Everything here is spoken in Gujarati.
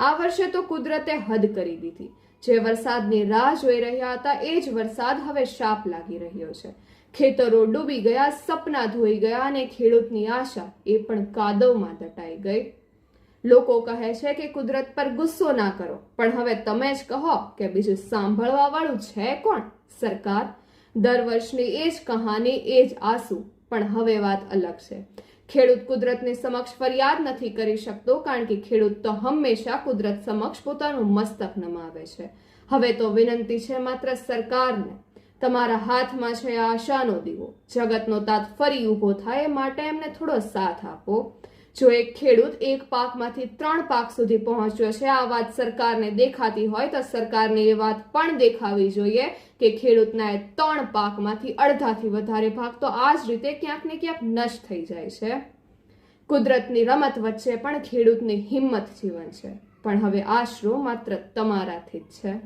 આ વર્ષે તો કુદરતે હદ કરી દીધી. જે વરસાદની રાહ જોઈ રહ્યા હતા, એ જ વરસાદ હવે શાપ લાગી રહ્યો છે. ખેતરો ડૂબી ગયા, સપના ધોઈ ગયા અને ખેડૂતની આશા એ પણ કાદવમાં દટાઈ ગઈ. લોકો કહે છે કે કુદરત પર ગુસ્સો ના કરો, પણ હવે તમે જ કહો કે બીજું સાંભળવા વાળું છે કોણ? સરકાર? દર વર્ષની એ જ કહાની, એ જ આંસુ, પણ હવે વાત અલગ છે. ખેડૂત કુદરતની સમક્ષ ફરિયાદ નથી કરી શકતો કારણ કે ખેડૂત તો હંમેશા કુદરત સમક્ષ પોતાનું મસ્તક નમાવે છે. હવે તો વિનંતી છે માત્ર સરકારને. તમારા હાથમાં છે આશાનો દીવો. જગતનો તાત ફરી ઊભો થાય એ માટે એમને થોડો સાથ આપો. જો એક ખેડૂત એક પાકમાંથી ત્રણ પાક સુધી પહોંચ્યો છે, આ વાત સરકારને દેખાતી હોય તો સરકારને એ વાત પણ દેખાવી જોઈએ કે ખેડૂતના એ ત્રણ પાકમાંથી અડધાથી વધારે ભાગ તો આ જ રીતે ક્યાંક ને ક્યાંક નષ્ટ થઈ જાય છે. કુદરતની રમત વચ્ચે પણ ખેડૂતની હિંમત જીવન છે. પણ હવે આશરો માત્ર તમારાથી જ છે.